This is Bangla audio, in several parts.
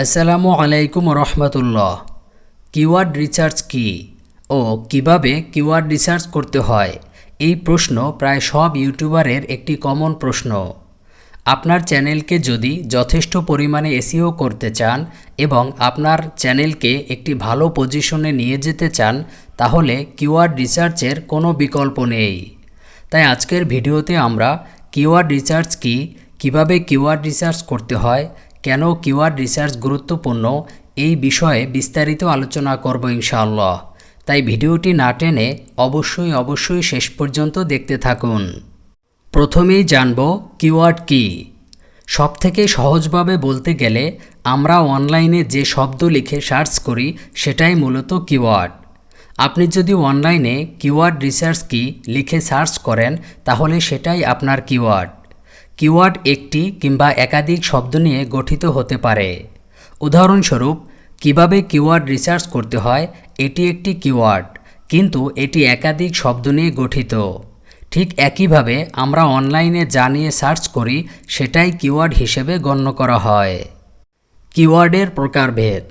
আসসালামু আলাইকুম রহমতুল্লাহ। কিওয়ার্ড রিসার্চ কি ও কীভাবে কিওয়ার্ড রিসার্চ করতে হয়? এই প্রশ্ন প্রায় সব ইউটিউবারের একটি কমন প্রশ্ন। আপনার চ্যানেলকে যদি যথেষ্ট পরিমাণে এসিও করতে চান এবং আপনার চ্যানেলকে একটি ভালো পজিশনে নিয়ে যেতে চান, তাহলে কিওয়ার্ড রিসার্চের কোনো বিকল্প নেই। তাই আজকের ভিডিওতে আমরা কিওয়ার্ড রিসার্চ কি, কীভাবে কিওয়ার্ড রিসার্চ করতে হয় কেন কিওয়ার্ড রিসার্চ গুরুত্বপূর্ণ এই বিষয়ে বিস্তারিত আলোচনা করব ইনশাআল্লাহ। তাই ভিডিওটি না টেনে অবশ্যই অবশ্যই শেষ পর্যন্ত দেখতে থাকুন। প্রথমেই জানব কিওয়ার্ড কি। সবথেকে সহজভাবে বলতে গেলে আমরা অনলাইনে যে শব্দ লিখে সার্চ করি সেটাই মূলত কিওয়ার্ড। আপনি যদি অনলাইনে কিওয়ার্ড রিসার্চ কি লিখে সার্চ করেন তাহলে সেটাই আপনার কিওয়ার্ড। কিওয়ার্ড একটি কিংবা একাধিক শব্দ নিয়ে গঠিত হতে পারে। উদাহরণস্বরূপ, কীভাবে কিওয়ার্ড রিসার্চ করতে হয়, এটি একটি কিওয়ার্ড, কিন্তু এটি একাধিক শব্দ নিয়ে গঠিত। ঠিক একইভাবে আমরা অনলাইনে যা নিয়ে সার্চ করি, সেটাই কিওয়ার্ড হিসেবে গণ্য করা হয়। কিওয়ার্ডের প্রকারভেদ।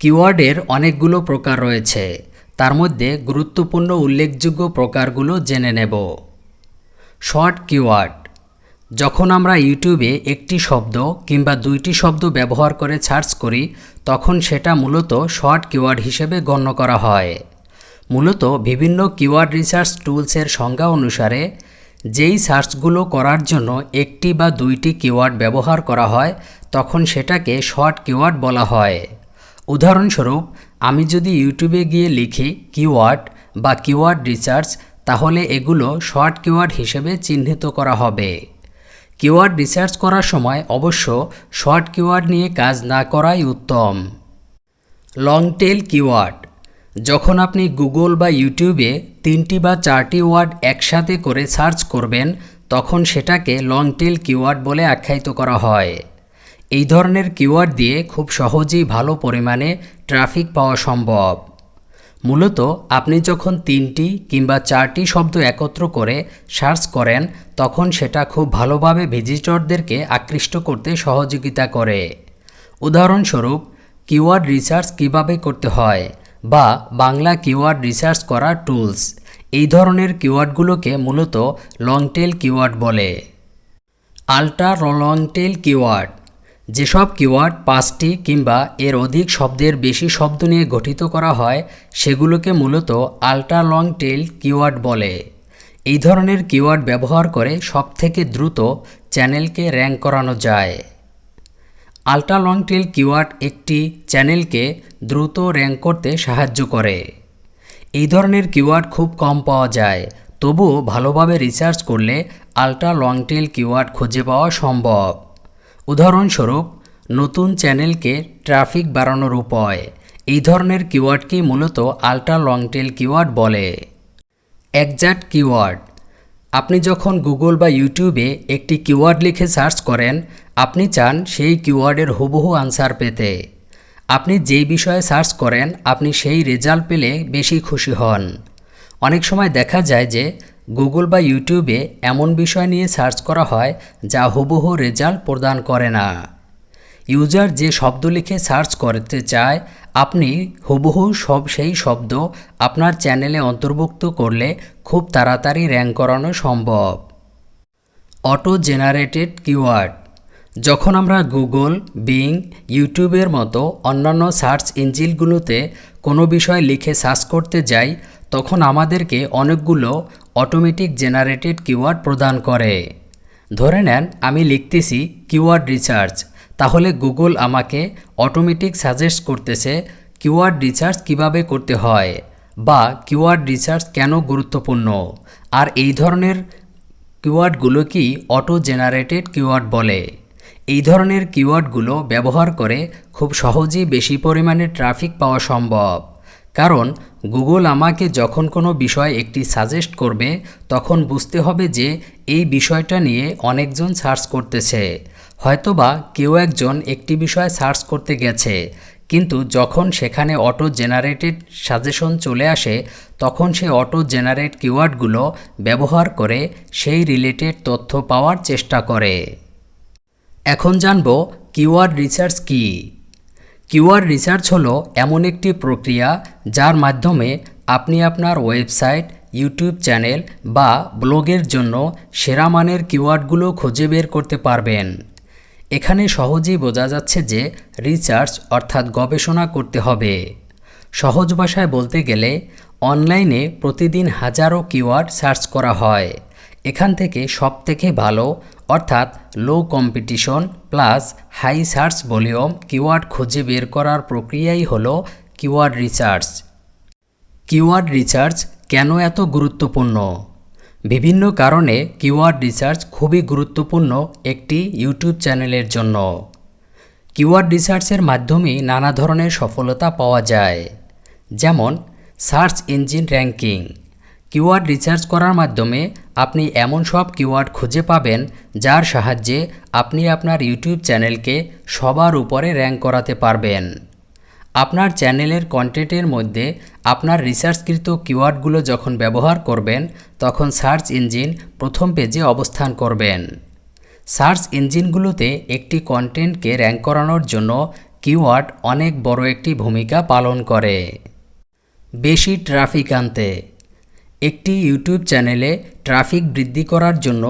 কিওয়ার্ডের অনেকগুলো প্রকার রয়েছে। তার মধ্যে গুরুত্বপূর্ণ উল্লেখযোগ্য প্রকারগুলো জেনে নেব। Short keyword. যখন আমরা ইউটিউবে একটি শব্দ কিংবা দুইটি শব্দ ব্যবহার করে সার্চ করি, তখন সেটা মূলত শর্ট কিওয়ার্ড হিসেবে গণ্য করা হয়। মূলত বিভিন্ন কিওয়ার্ড রিসার্চ টুলসের সংজ্ঞা অনুসারে, যেই সার্চগুলো করার জন্য একটি বা দুইটি কিওয়ার্ড ব্যবহার করা হয়, তখন সেটাকে শর্ট কিওয়ার্ড বলা হয়। উদাহরণস্বরূপ, আমি যদি ইউটিউবে গিয়ে লিখি কিওয়ার্ড বা কিওয়ার্ড রিসার্চ, তাহলে এগুলো শর্ট কিওয়ার্ড হিসেবে চিহ্নিত করা হবে। কিওয়ার্ড রিসার্চ করার সময় অবশ্য শর্ট কিওয়ার্ড নিয়ে কাজ না করাই উত্তম। Long tail keyword. যখন আপনি গুগল বা ইউটিউবে তিনটি বা চারটি ওয়ার্ড একসাথে করে সার্চ করবেন, তখন সেটাকে লং টেল কিওয়ার্ড বলে আখ্যায়িত করা হয়। এই ধরনের কিওয়ার্ড দিয়ে খুব সহজেই ভালো পরিমাণে ট্রাফিক পাওয়া সম্ভব। মূলত আপনি যখন তিনটি কিংবা চারটি শব্দ একত্র করে সার্চ করেন, তখন সেটা খুব ভালোভাবে ভিজিটরদেরকে আকৃষ্ট করতে সহযোগিতা করে। উদাহরণস্বরূপ, কিওয়ার্ড রিসার্চ কীভাবে করতে হয় বা বাংলা কিওয়ার্ড রিসার্চ করা টুলস। এই ধরনের কিওয়ার্ডগুলোকে মূলত লংটেল কিওয়ার্ড বলে। Ultra longtail keyword. যেসব কিওয়ার্ড, পাঁচটি কিংবা এর অধিক শব্দের বেশি শব্দ নিয়ে গঠিত করা হয়, সেগুলোকে মূলত আল্ট্রা লং টেল কিওয়ার্ড বলে। এই ধরনের কিওয়ার্ড ব্যবহার করে সবথেকে দ্রুত চ্যানেলকে র্যাঙ্ক করানো যায়। আল্ট্রা লং টেল কিওয়ার্ড একটি চ্যানেলকে দ্রুত র্যাঙ্ক করতে সাহায্য করে। এই ধরনের কিওয়ার্ড খুব কম পাওয়া যায়, তবুও ভালোভাবে রিসার্চ করলে আল্ট্রা লং টেল কিওয়ার্ড খুঁজে পাওয়া সম্ভব। উদাহরণস্বরূপ, নতুন চ্যানেলকে ট্রাফিক বাড়ানোর উপায়। এই ধরনের কিওয়ার্ডকে মূলত আল্ট্রা লং টেল কিওয়ার্ড বলে। Exact keyword. আপনি যখন গুগল বা ইউটিউবে একটি কিওয়ার্ড লিখে সার্চ করেন, আপনি চান সেই কিওয়ার্ডের হুবহু আনসার পেতে। আপনি যেই বিষয়ে সার্চ করেন, আপনি সেই রেজাল্ট পেলে বেশি খুশি হন। অনেক সময় দেখা যায় যে গুগল বা ইউটিউবে এমন বিষয় নিয়ে সার্চ করা হয় যা হুবহু রেজাল্ট প্রদান করে না। ইউজার যে শব্দ লিখে সার্চ করতে চায়, আপনি হুবহু সব সেই শব্দ আপনার চ্যানেলে অন্তর্ভুক্ত করলে খুব তাড়াতাড়ি র্যাঙ্ক করানো সম্ভব। Auto generated keyword. যখন আমরা গুগল, বিং, ইউটিউবের মতো অন্যান্য সার্চ ইঞ্জিনগুলোতে কোনো বিষয় লিখে সার্চ করতে যাই, তখন আমাদেরকে অনেকগুলো অটোমেটিক জেনারেটেড কিওয়ার্ড প্রদান করে। ধরে নেন, আমি লিখতেছি কিওয়ার্ড রিসার্চ তাহলে গুগল আমাকে অটোমেটিক সাজেস্ট করতেছে কিওয়ার্ড রিসার্চ কীভাবে করতে হয় বা কিওয়ার্ড রিসার্চ কেন গুরুত্বপূর্ণ। আর এই ধরনের কিওয়ার্ডগুলো কি অটো জেনারেটেড কিওয়ার্ড বলে? এই ধরনের কিওয়ার্ডগুলো ব্যবহার করে খুব সহজেই বেশি পরিমাণে ট্রাফিক পাওয়া সম্ভব। কারণ গুগল আমাকে যখন কোনো বিষয় একটি সাজেস্ট করবে, তখন বুঝতে হবে যে এই বিষয়টা নিয়ে অনেকজন সার্চ করতেছে। হয়তোবা কেউ একজন একটি বিষয় সার্চ করতে গেছে, কিন্তু যখন সেখানে অটো জেনারেটেড সাজেশন চলে আসে, তখন সে অটো জেনারেট কিওয়ার্ডগুলো ব্যবহার করে সেই রিলেটেড তথ্য পাওয়ার চেষ্টা করে। এখন জানব কিওয়ার্ড রিসার্চ কী। কিওয়ার্ড রিসার্চ হলো এমন একটি প্রক্রিয়া যার মাধ্যমে আপনি আপনার ওয়েবসাইট, ইউটিউব চ্যানেল বা ব্লগের জন্য সেরা মানের কিওয়ার্ডগুলো খুঁজে বের করতে পারবেন। এখানে সহজেই বোঝা যাচ্ছে যে রিসার্চ অর্থাৎ গবেষণা করতে হবে। সহজ ভাষায় বলতে গেলে, অনলাইনে প্রতিদিন হাজারো কিওয়ার্ড সার্চ করা হয়। এখান থেকে সবথেকে ভালো অর্থাৎ low competition plus high search volume keyword খুঁজে বের করার প্রক্রিয়াই হলো কিওয়ার্ড রিসার্চ কিওয়ার্ড রিসার্চ কেন এত গুরুত্বপূর্ণ? বিভিন্ন কারণে কিওয়ার্ড রিসার্চ খুবই গুরুত্বপূর্ণ একটি ইউটিউব চ্যানেলের জন্য। কিওয়ার্ড রিসার্চের মাধ্যমেই নানা ধরনের সফলতা পাওয়া যায়। যেমন search engine ranking keyword research করার মাধ্যমে আপনি এমন সব কিওয়ার্ড খুঁজে পাবেন যার সাহায্যে আপনি আপনার ইউটিউব চ্যানেলকে সবার উপরে র্যাঙ্ক করাতে পারবেন। আপনার চ্যানেলের কন্টেন্টের মধ্যে আপনার রিসার্চকৃত কিওয়ার্ডগুলো যখন ব্যবহার করবেন, তখন সার্চ ইঞ্জিন প্রথম পেজে অবস্থান করবেন। সার্চ ইঞ্জিনগুলোতে একটি কন্টেন্টকে র্যাঙ্ক করানোর জন্য কিওয়ার্ড অনেক বড় একটি ভূমিকা পালন করে। বেশি ট্রাফিক আনতে। একটি ইউটিউব চ্যানেলে ট্রাফিক বৃদ্ধি করার জন্য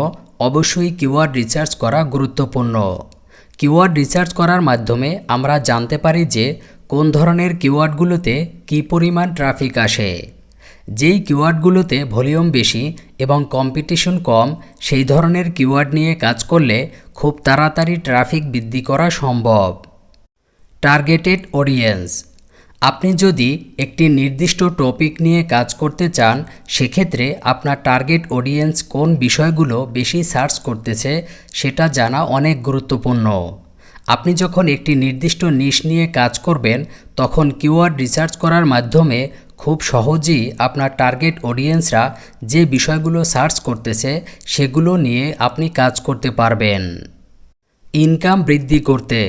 অবশ্যই কিওয়ার্ড রিসার্চ করা গুরুত্বপূর্ণ। কিওয়ার্ড রিসার্চ করার মাধ্যমে আমরা জানতে পারি যে কোন ধরনের কিওয়ার্ডগুলোতে কী পরিমাণ ট্রাফিক আসে। যেই কিওয়ার্ডগুলোতে ভলিউম বেশি এবং কম্পিটিশন কম, সেই ধরনের কিওয়ার্ড নিয়ে কাজ করলে খুব তাড়াতাড়ি ট্রাফিক বৃদ্ধি করা সম্ভব। টার্গেটেড অডিয়েন্স আপনি যদি একটি নির্দিষ্ট টপিক নিয়ে কাজ করতে চান, সেক্ষেত্রে আপনার টার্গেট অডিয়েন্স কোন বিষয়গুলো বেশি সার্চ করতেছে সেটা জানা অনেক গুরুত্বপূর্ণ। আপনি যখন একটি নির্দিষ্ট নিশ নিয়ে কাজ করবেন, তখন কিওয়ার্ড রিসার্চ করার মাধ্যমে খুব সহজেই আপনার টার্গেট অডিয়েন্সরা যে বিষয়গুলো সার্চ করতেছে, সেগুলো নিয়ে আপনি কাজ করতে পারবেন। ইনকাম বৃদ্ধি করতে।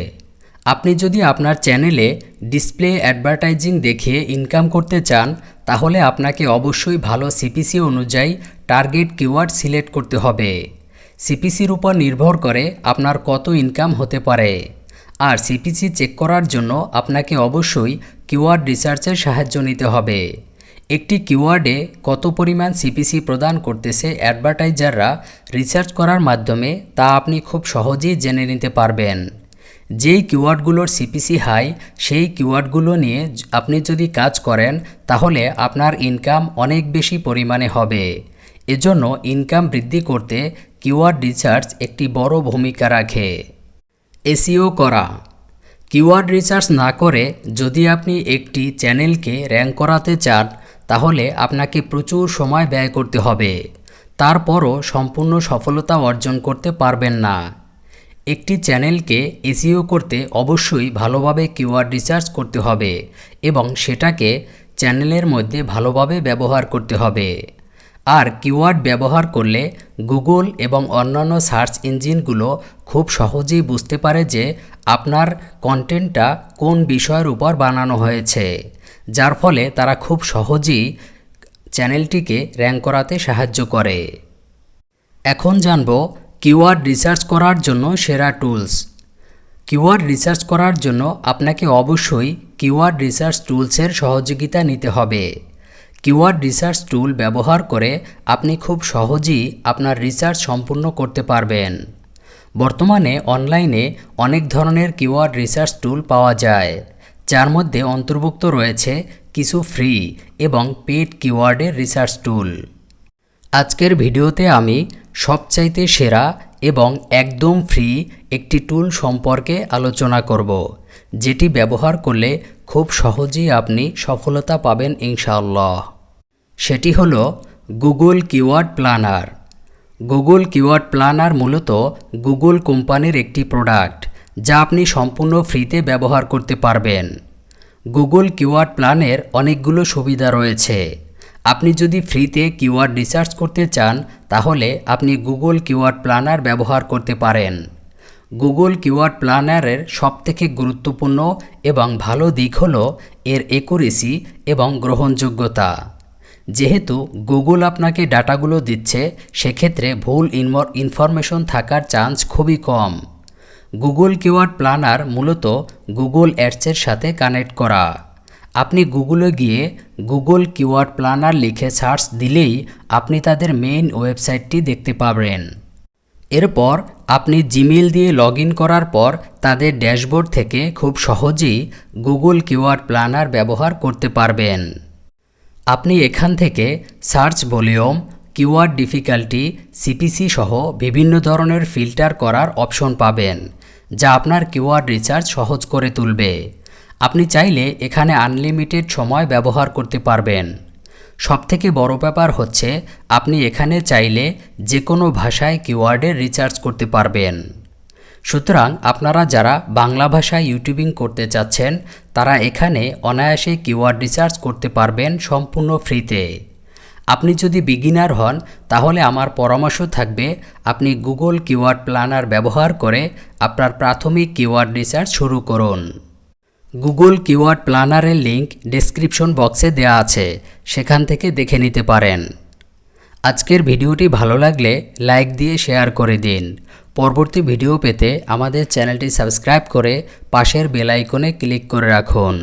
আপনি যদি আপনার চ্যানেলে ডিসপ্লে অ্যাডভার্টাইজিং দেখে ইনকাম করতে চান, তাহলে আপনাকে অবশ্যই ভালো সিপিসি অনুযায়ী টার্গেট কিওয়ার্ড সিলেক্ট করতে হবে। সিপিসির উপর নির্ভর করে আপনার কত ইনকাম হতে পারে। আর সিপিসি চেক করার জন্য আপনাকে অবশ্যই কিওয়ার্ড রিসার্চের সাহায্য নিতে হবে। একটি কিওয়ার্ডে কত পরিমাণ সিপিসি প্রদান করতেছে অ্যাডভার্টাইজাররা রিসার্চ করার মাধ্যমে তা আপনি খুব সহজেই জেনে নিতে পারবেন। যেই কিওয়ার্ডগুলোর সিপিসি হাই সেই কিওয়ার্ডগুলো নিয়ে আপনি যদি কাজ করেন, তাহলে আপনার ইনকাম অনেক বেশি পরিমাণে হবে। এজন্য ইনকাম বৃদ্ধি করতে কিওয়ার্ড রিসার্চ একটি বড় ভূমিকা রাখে। এসিও করা। কিওয়ার্ড রিসার্চ না করে যদি আপনি একটি চ্যানেলকে র্যাঙ্ক করাতে চান, তাহলে আপনাকে প্রচুর সময় ব্যয় করতে হবে। তারপরও সম্পূর্ণ সফলতা অর্জন করতে পারবেন না। একটি চ্যানেলকে এসিও করতে অবশ্যই ভালোভাবে কিওয়ার্ড রিসার্চ করতে হবে এবং সেটাকে চ্যানেলের মধ্যে ভালোভাবে ব্যবহার করতে হবে। আর কিওয়ার্ড ব্যবহার করলে গুগল এবং অন্যান্য সার্চ ইঞ্জিনগুলো খুব সহজেই বুঝতে পারে যে আপনার কন্টেন্টটা কোন বিষয়ের উপর বানানো হয়েছে, যার ফলে তারা খুব সহজেই চ্যানেলটিকে র্যাঙ্ক করাতে সাহায্য করে। এখন জানব কিওয়ার্ড রিসার্চ করার জন্য সেরা টুলস। কিওয়ার্ড রিসার্চ করার জন্য আপনাকে অবশ্যই কিওয়ার্ড রিসার্চ টুলসের সহযোগিতা নিতে হবে। কিওয়ার্ড রিসার্চ টুল ব্যবহার করে আপনি খুব সহজেই আপনার রিসার্চ সম্পূর্ণ করতে পারবেন। বর্তমানে অনলাইনে অনেক ধরনের কিওয়ার্ড রিসার্চ টুল পাওয়া যায়, যার মধ্যে অন্তর্ভুক্ত রয়েছে কিছু ফ্রি এবং পেড কিওয়ার্ডের রিসার্চ টুল। আজকের ভিডিওতে আমি সবচাইতে সেরা এবং একদম ফ্রি একটি টুল সম্পর্কে আলোচনা করব, যেটি ব্যবহার করলে খুব সহজেই আপনি সফলতা পাবেন ইনশাআল্লাহ। সেটি হলো Google keyword planner Google keyword planner মূলত গুগল কোম্পানির একটি প্রোডাক্ট যা আপনি সম্পূর্ণ ফ্রিতে ব্যবহার করতে পারবেন। গুগল কিওয়ার্ড প্ল্যানের অনেকগুলো সুবিধা রয়েছে। আপনি যদি ফ্রিতে কিওয়ার্ড রিসার্চ করতে চান, তাহলে আপনি গুগল কিওয়ার্ড প্ল্যানার ব্যবহার করতে পারেন। গুগল কিওয়ার্ড প্ল্যানারের সবথেকে গুরুত্বপূর্ণ এবং ভালো দিক হল এর একুরেসি এবং গ্রহণযোগ্যতা। যেহেতু গুগল আপনাকে ডাটাগুলো দিচ্ছে, সেক্ষেত্রে ভুল ইনফরমেশন থাকার চান্স খুবই কম। গুগল কিওয়ার্ড প্ল্যানার মূলত গুগল অ্যাডসের সাথে কানেক্ট করা। আপনি গুগলে গিয়ে গুগল কিওয়ার্ড প্ল্যানার লিখে সার্চ দিলেই আপনি তাদের মেইন ওয়েবসাইটটি দেখতে পাবেন। এরপর আপনি জিমেল দিয়ে লগ করার পর তাদের ড্যাশবোর্ড থেকে খুব সহজেই গুগল কিওয়ার্ড প্ল্যানার ব্যবহার করতে পারবেন। আপনি এখান থেকে search volume, keyword difficulty, CPC সহ বিভিন্ন ধরনের ফিল্টার করার অপশন পাবেন, যা আপনার কিওয়ার্ড রিসার্চ সহজ করে তুলবে। আপনি চাইলে এখানে আনলিমিটেড সময় ব্যবহার করতে পারবেন। সবথেকে বড় ব্যাপার হচ্ছে, আপনি এখানে চাইলে যে কোনো ভাষায় কিওয়ার্ডের রিচার্জ করতে পারবেন। সুতরাং আপনারা যারা বাংলা ভাষায় ইউটিউবিং করতে চাচ্ছেন, তারা এখানে অনায়াসে কিওয়ার্ড রিচার্জ করতে পারবেন সম্পূর্ণ ফ্রিতে। আপনি যদি বিগিনার হন, তাহলে আমার পরামর্শ থাকবে, আপনি গুগল কিওয়ার্ড প্ল্যানার ব্যবহার করে আপনার প্রাথমিক কিওয়ার্ড রিসার্চ শুরু করুন। গুগল কিওয়ার্ড প্ল্যানারের লিঙ্ক ডেসক্রিপশন বক্সে দেয়া আছে, সেখান থেকে দেখে নিতে পারেন। আজকের ভিডিওটি ভালো লাগলে লাইক দিয়ে শেয়ার করে দিন। পরবর্তী ভিডিও পেতে আমাদের চ্যানেলটি সাবস্ক্রাইব করে পাশের বেল আইকনে ক্লিক করে রাখুন।